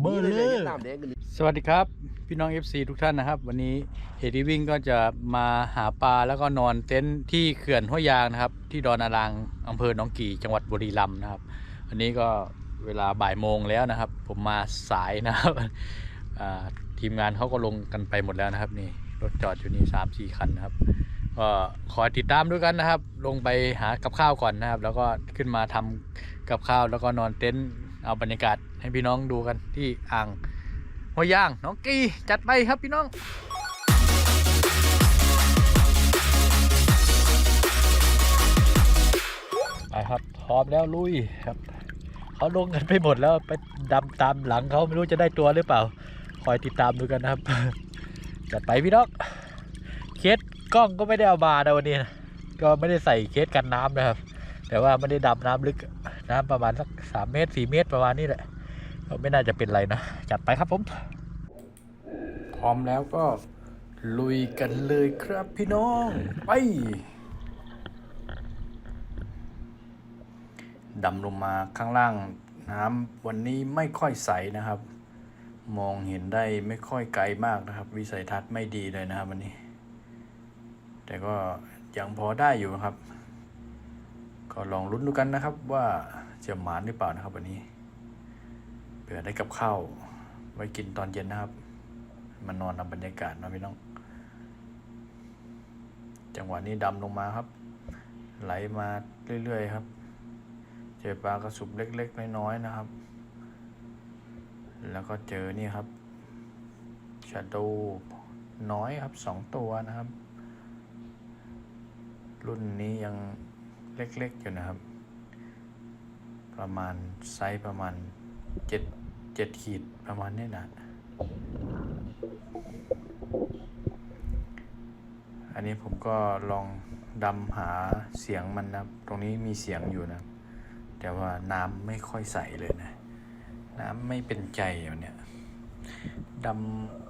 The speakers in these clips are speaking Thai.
เบอร์เลนี่ยน้ำแดงกันสวัสดีครับพี่น้อง FC ทุกท่านนะครับ วันนี้เฮดีวิ่งก็จะมาหาปลาแล้วก็นอนเต็นท์ที่เขื่อนห้วยยางนะครับ ที่ดอนอารางอำเภอหนองกี่จังหวัดบุรีรัมย์นะครับวันนี้ก็เวลาบ่ายโมงแล้วนะครับ ผมมาสายนะครับอ่าทีมงานเขาก็ลงกันไปหมดแล้วนะครับ นี่รถจอดอยู่นี่สามสี่คันนะครับก็ขอติดตามด้วยกันนะครับ ลงไปหากับข้าวก่อนนะครับ แล้วก็ขึ้นมาทำกับข้าวแล้วก็นอนเต็นท์เอาบรรยากาศ ให้พี่น้องดูกันที่อ่างหัวย่างน้องกีจัดไปครับพี่น้องไปครับพร้อมแล้วลุยครับเขาลงกันไปหมดแล้วไปดำตามหลังเขาไม่รู้จะได้ตัวหรือเปล่า คอยติดตามดูกันนะครับ จัดไปพี่น้องเคสกล้องก็ไม่ได้เอามานะวันนี้นะก็ไม่ได้ใส่เคสกันน้ำนะครับ แต่ว่าไม่ได้ดำน้ำลึกน้ำประมาณสักสามเมตรสี่เมตรประมาณนี้แหละ ไม่น่าจะเป็นไรนะ จัดไปครับผม พร้อมแล้วก็ลุยกันเลยครับพี่น้อง ไปดำลงมาข้างล่างน้ำวันนี้ไม่ค่อยใสนะครับ มองเห็นได้ไม่ค่อยไกลมากนะครับ วิสัยทัศน์ไม่ดีเลยนะครับวันนี้ แต่ก็ยังพอได้อยู่ครับ ก็ลองลุ้นดูกันนะครับว่าจะหมานหรือเปล่านะครับวันนี้ เผื่อได้กับข้าวไว้กินตอนเย็นนะครับ มานอนนำบรรยากาศนะพี่น้อง จังหวะนี้ดำลงมาครับ ไหลมาเรื่อยๆครับ เจอปลากระสุบเล็กๆน้อยๆนะครับ แล้วก็เจอนี่ครับชาโดน้อยครับสองตัวนะครับ รุ่นนี้ยังเล็กๆอยู่นะครับ ประมาณไซส์ประมาณเจ็ด เจ็ดขีดประมาณนี้นะอันนี้ผมก็ลองดำหาเสียงมันนะตรงนี้มีเสียงอยู่นะ แต่ว่าน้ำไม่ค่อยใสเลยนะ น้ำไม่เป็นใจอยู่เนี่ยด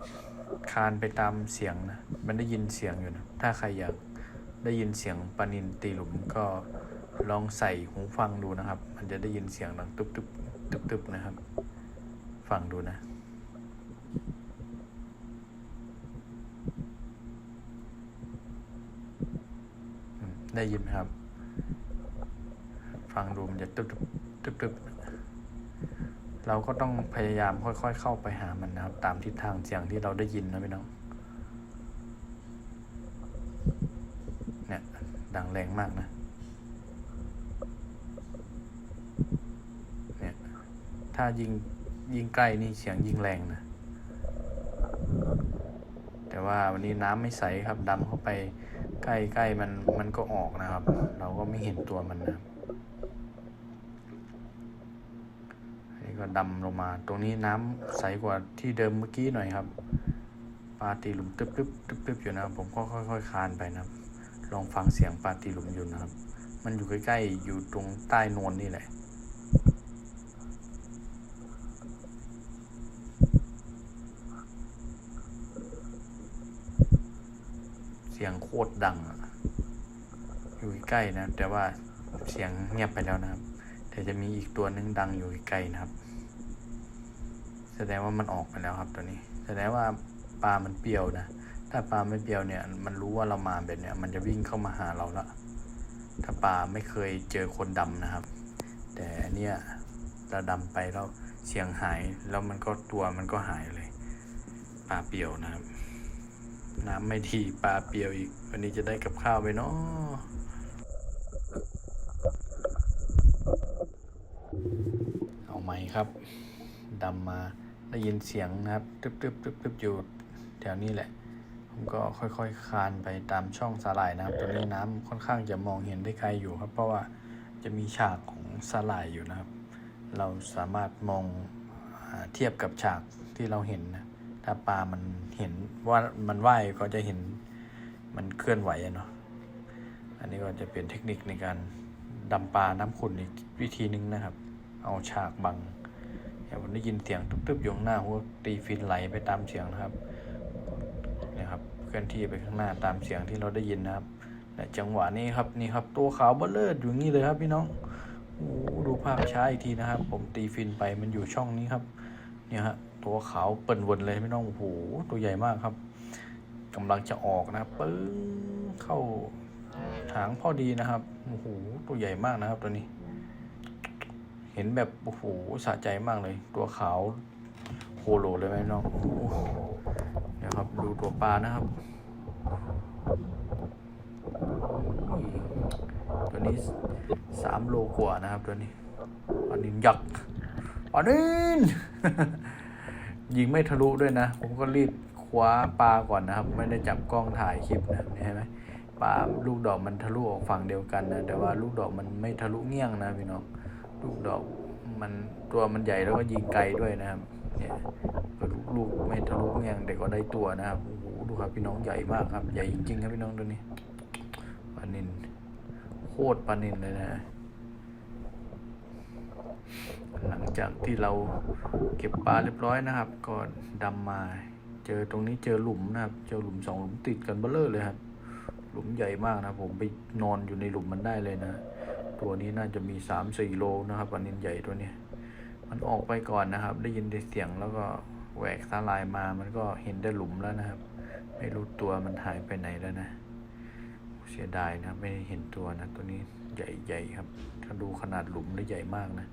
ำคานไปตามเสียงนะ มันได้ยินเสียงอยู่นะ ถ้าใครอยากได้ยินเสียงปานินตีหลุมก็ลองใส่หูฟังดูนะครับ มันจะได้ยินเสียงดังตึบตึบตึบตึบนะครับ ฟังดูนะ ได้ยินไหมครับ ฟังดูมันจะตึบตึบตึบตึบเราก็ต้องพยายามค่อย ๆ เข้าไปหามันนะครับ ตามทิศทางเสียงที่เราได้ยินนะพี่น้องเนี่ยดังแรงมากนะเนี่ยถ้ายิง ยิ่งใกล้นี่เสียงยิ่งแรงนะ แต่ว่าวันนี้น้ำไม่ใสครับดำเข้าไปใกล้ใกล้มันมันก็ออกนะครับ เราก็ไม่เห็นตัวมันนะนนี้ก็ดำลงมา ตรงนี้น้ำใสกว่าที่เดิมเมื่อกี้หน่อยครับปลาตีหลุมตึ๊บตึ๊บตึ๊บตึ๊บอยู่นะครับ ผมก็ค่อยๆคานไปนะครับ ลองฟังเสียงปลาตีหลุมอยู่นะครับ มันอยู่ใกล้ๆอยู่ตรงใต้โนนนี่แหละ เสียงโคตรดังอยู่ใกล้นะ แต่ว่าเสียงเงียบไปแล้วนะครับ แต่จะมีอีกตัวหนึงดังอยู่ใกล้นะครับ แสดงว่ามันออกไปแล้วครับ ตัวนี้ แสดงว่าปลามันเปรียวนะ ถ้าปลาไม่เปรียวเนี่ย มันรู้ว่าเรามาแบบเนี้ย มันจะวิ่งเข้ามาหาเราละถ้าปลาไม่เคยเจอคนดำนะครับ แต่อันเนี้ยเราดำไปแล้วเสียงหายแล้วมันก็ตัวมันก็หายเลยปลาเปรียวนะครับ น้ำไม่ดีปลาเปรียวอีก วันนี้จะได้กับข้าวไปเนาะเอาไหมครับดำมาได้ยินเสียงนะครับตึบตึบตึบตึบอยู่แถวนี้แหละ ผมก็ค่อยๆคคานไปตามช่องสาหร่ายนะครับตัวนี้น้ำค่อนข้างจะมองเห็นได้ไกลอยู่ครับ เพราะว่าจะมีฉากของสาหร่ายอยู่นะครับ เราสามารถมองอเทียบกับฉากที่เราเห็นนะ ถ้าปลามันเห็นว่ามันว่ายก็จะเห็นมันเคลื่อนไหวอะเนาะอันนี้ก็จะเป็นเทคนิคในการดำปลาน้ำขุ่นอีกวิธีหนึ่งนะครับ เอาฉากบังอย่างผมได้ยินเสียงตึ๊บๆอยู่ข้างหน้าหัวตีฟินไหลไปตามเสียงนะครับเนี่ยครับเคลื่อนที่ไปข้างหน้าตามเสียงที่เราได้ยินนะครับและจังหวะนี้ครับนี่ครับตัวขาวเบลเลอร์อยู่นี่เลยครับพี่น้องโอ้ดูภาพช้าอีกทีนะครับ ผมตีฟินไปมันอยู่ช่องนี้ครับเนี่ยฮะ ตัวขาวเปิ่นวนเลยไม่ต้องโอ้โหตัวใหญ่มากครับกำลังจะออกนะปึ้งเข้าหางพอดีนะครับโอ้โหตัวใหญ่มากนะครับตัวนี้ เห็นแบบโอ้โหสะใจมากเลย ตัวขาวโคโลเลยไหมน้องโอ้โหเดี๋ยวครับดูตัวปลานะครับตัวนี้สามโลกว่านะครับตัวนี้อันนี้ยักษ์อันนี้ ยิงไม่ทะลุด้วยนะ ผมก็รีบคว้าปลาก่อนนะครับ ไม่ได้จับกล้องถ่ายคลิปนะเห็นไหมปลาลูกดอกมันทะลุออกฝั่งเดียวกันนะ แต่ว่าลูกดอกมันไม่ทะลุเงี้ยงนะพี่น้องลูกดอกมันตัวมันใหญ่แล้วก็ยิงไกลด้วยนะครับเนี่ยลูกลูกไม่ทะลุเงี้ยงแต่ก็ได้ตัวนะครับโอ้โหดูครับพี่น้องใหญ่มากครับ ใหญ่จริงๆครับพี่น้องตัวนี้ปลานินโคตรปลานินเลยนะ หลังจากที่เราเก็บปลาเรียบร้อยนะครับ ก็ดำมาเจอตรงนี้เจอหลุมนะครับ เจอหลุมสองหลุมติดกันเบ้อเลอเลยครับ หลุมใหญ่มากนะผมไปนอนอยู่ในหลุมมันได้เลยนะ ตัวนี้น่าจะมีสามสี่โลนะครับปลานินใหญ่ตัวนี้ มันออกไปก่อนนะครับ ได้ยินแต่เสียงแล้วก็แหวกสาลายมามันก็เห็นได้หลุมแล้วนะครับ ไม่รู้ตัวมันหายไปไหนแล้วนะเสียดายนะ ไม่เห็นตัวนะ ตัวนี้ใหญ่ๆครับ ถ้าดูขนาดหลุมได้ใหญ่มากนะ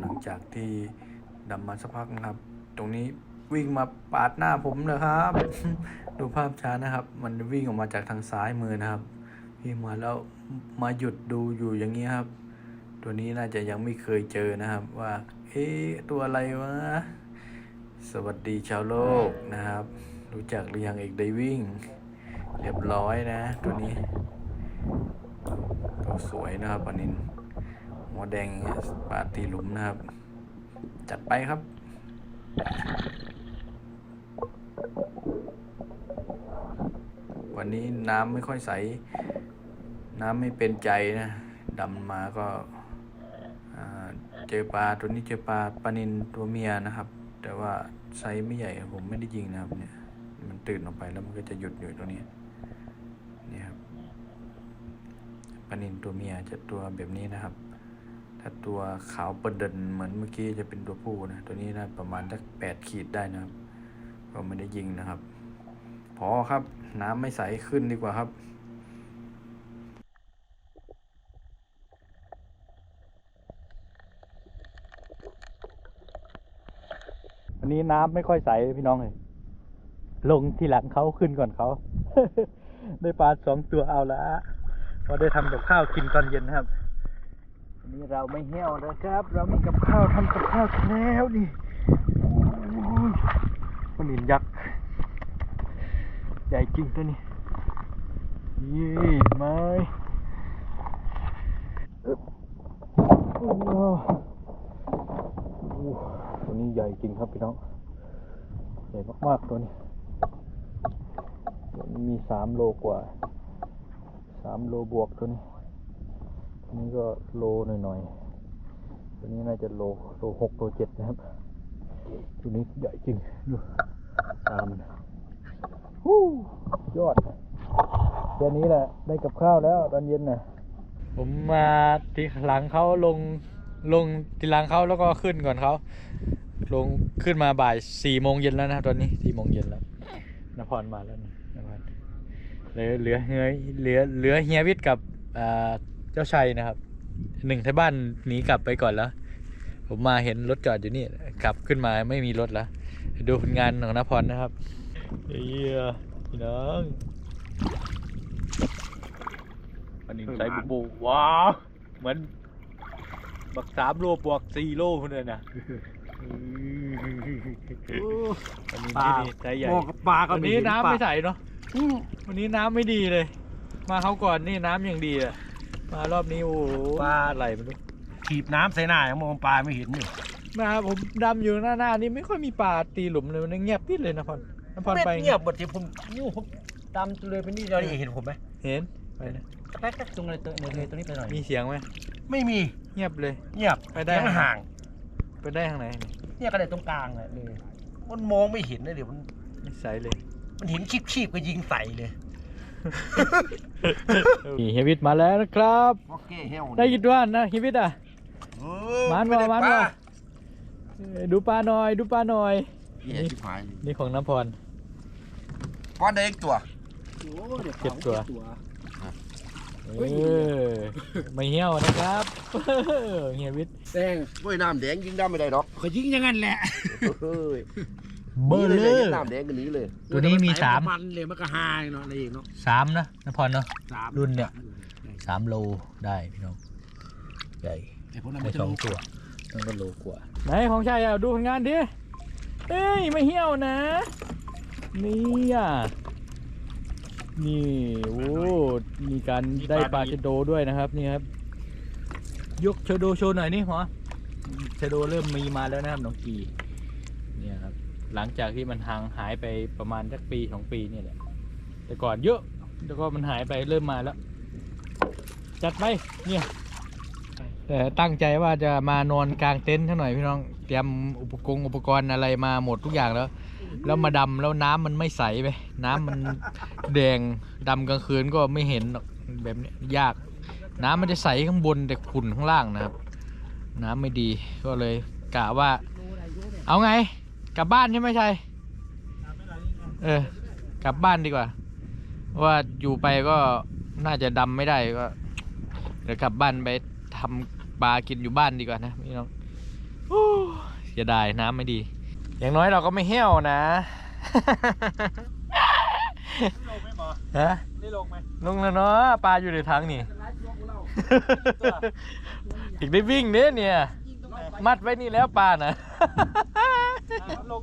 หลัง จากที่ดำมาสักพักนะครับ ตรงนี้วิ่งมาปาดหน้าผมเลยครับ ดูภาพช้านะครับ มันวิ่งออกมาจากทางซ้ายมือนะครับวิ่งมาแล้วมาหยุดดูอยู่อย่างนี้ครับ ตัวนี้น่าจะยังไม่เคยเจอนะครับ ว่า เอ๊ะตัวอะไรวะ สวัสดีชาวโลกนะครับ รู้จักหรือยังเอกไดวิ่ง เรียบร้อยนะ ตัวนี้ตัวสวยนะครับปนิน หัวแดงอย่างเงี้ยปาตีหลุมนะครับ จัดไปครับวันนี้น้ำไม่ค่อยใส น้ำไม่เป็นใจนะดำมาก็เจอปลาตัวนี้เจอปลาปลานินตัวเมียนะครับ แต่ว่าไซส์ไม่ใหญ่ผมไม่ได้ยิงนะครับเนี่ย มันตื่นออกไปแล้วมันก็จะหยุดอยู่ตัวนี้นี่ครับปลานินตัวเมียจะตัวแบบนี้นะครับ ถ้าตัวขาวประเด็นเหมือนเมื่อกี้จะเป็นตัวผู้นะ ตัวนี้นะประมาณสักแปดขีดได้นะครับ ก็ไม่ได้ยิงนะครับ พอครับ น้ำไม่ใสขึ้นดีกว่าครับวันนี้น้ำไม่ค่อยใสพี่น้องเลยลงทีหลังเขาขึ้นก่อนเขา ได้ปลาสองตัวเอาละพอได้ทำกับข้าวกินตอนเย็นนะครับ นนี้เราไม่เหี่ยวนะครับ เรามีกับข้าวทำกับข้าวแล้วนี่โอ้ยปลาหนินยักษ์ใหญ่จริงตัวนี้ยี่ไม้อึ๊บโอ้ตัวนี้ใหญ่จริงครับพี่น้อง ใหญ่มากๆตัวนี้ตัวนี้มีสามโลกว่าสามโลบวกตัวนี้ นี้ก็โลหน่อยๆ ตัวนี้น่าจะโลโลหกโลเจ็ดนะครับ ตัวนี้ใหญ่จริง ดูตามฮู้ยอดแค่นี้แหละ ได้กับข้าวแล้วตอนเย็นน่ะ ผมมาทีหลังเขาลงลงทีหลังเขาแล้วก็ขึ้นก่อนเขา ลงขึ้นมาบ่ายสี่โมงเย็นแล้วนะครับตอนนี้สี่โมงเย็นแล้วนพรมาแล้วนะนพรเหลือเหลือเฮียเหลือเหลือเฮียวิทย์กับอ่า เจ้าชัยนะครับหนึ่งที่บ้านหนีกลับไปก่อนแล้ว ผมมาเห็นรถจอดอยู่นี่กลับขึ้นมาไม่มีรถแล้วดูผลงานของนพรนะครับเยี่ยพี่น้องอันนี้ใส่บูบูว้าวเหมือนบักสามโลบวกสี่โลคนเลยนะวันนี้ปลาที่นี่ใจใหญ่หม้อกับปลาก็วันมีนี้น้ำไม่ใส่ใสเนาะวันนี้น้ำไม่ดีเลย มาเขาก่อนนี่น้ำอย่างดีอะ มารอบนี้โอ้โหอะไรไม่รู้ถีบน้ำใส่หน้ายังมองปลาไม่เห็นนี่มาผมดำอยู่หน้าหน้านี่ไม่ค่อยมีปลาตีหลุมเลยมันเงียบปิดเลยนะพรนพรเม็ดไปเงียบหมดที่ผมนี่ผมดำเลยไปนี่เราเห็นผมไหมเห็นไปนะแป๊กๆตรงเลยตัวเลยตัวนี้ไปหน่อยมีเสียงไหมไม่มีเงียบเลย เงียบไปได้ เสียงห่างไปไปได้ทางไหนนี่เนี่ยก็ได้ตรงกลางเลยนี่มันมองไม่เห็นเลยเดี๋ยวมันไม่ใสเลย มันเห็นชีพชีพก็ยิงใส่เลย นี่เฮยวิทมาแล้วนะครับ โอเคเฮลได้ยินด้วยนะเฮยวิทอะมานบ่มานบ่เอ้ยดูปลาหน่อยดูปลาหน่อยเหี้ยชิบหายนี่ของน้ำพรก้อนเด็กตัวเก็บตัวเออไม่เหี่ยวนะครับเฮียวิทย์แดงเว้ยน้ำแดงยิงได้ไม่ได้หรอกเขายิงอย่างนั้นแหละ เฮ้ยเบอร์เลนี่ยย น้ำแดงกันนี้เลย ตัวนี้มีสามมันเลยมันก็หายเนาะอะไรอีกเนาะสามนะน้ำพรเนาะ สามรุ่นเนี่ย สามโลได้พี่น้องใหญ่ไอ้พวกนั้นได้มันจะสองรู้ตัวนั่นก็โลกว่าไหนของชายอะดูผลงานดิเอ้ยไม่เหี่ยวนะ นี่อะนี่โอ้มีการได้ปลาชะโดด้วยนะครับนี่ครับ ยกชะโดโชว์หน่อยนี่หมอชะโดเริ่มมีมาแล้วนะครับน้องกีเนี่ยครับ หลังจากที่มันห่างหายไปประมาณสักปีสองปีนี่แหละ แต่ก่อนเยอะแล้วก็มันหายไปเริ่มมาแล้ว จัดไปเนี่ย แต่ตั้งใจว่าจะมานอนกลางเต็นท์เท่าหน่อยพี่น้องเตรียมอุปกรณ์อุปกรณ์อะไรมาหมดทุกอย่างแล้ว แล้วมาดำแล้วน้ำมันไม่ใสไปน้ำมันแดงดำกลางคืนก็ไม่เห็นหรอกแบบนี้ยาก น้ำมันจะใสข้างบนแต่ขุ่นข้างล่างนะครับ น้ำไม่ดีก็เลยกะว่า เอาไง กลับบ้านใช่ไหมชัยเออ กลับบ้านดีกว่า ว่าอยู่ไปก็น่าจะดำไม่ได้ก็เดี๋ยวกลับบ้านไปทำปลากินอยู่บ้านดีกว่านะพี่น้องโอ้เสียดายน้ำไม่ดี อย่างน้อยเราก็ไม่เหี้ยวนะฮะไม่ลงไหมลงแล้วเนาะปลาอยู่ในถังนี่อีกได้วิ่งเด้เนี่ย มัดไว้นี่แล้วปลานะ ลง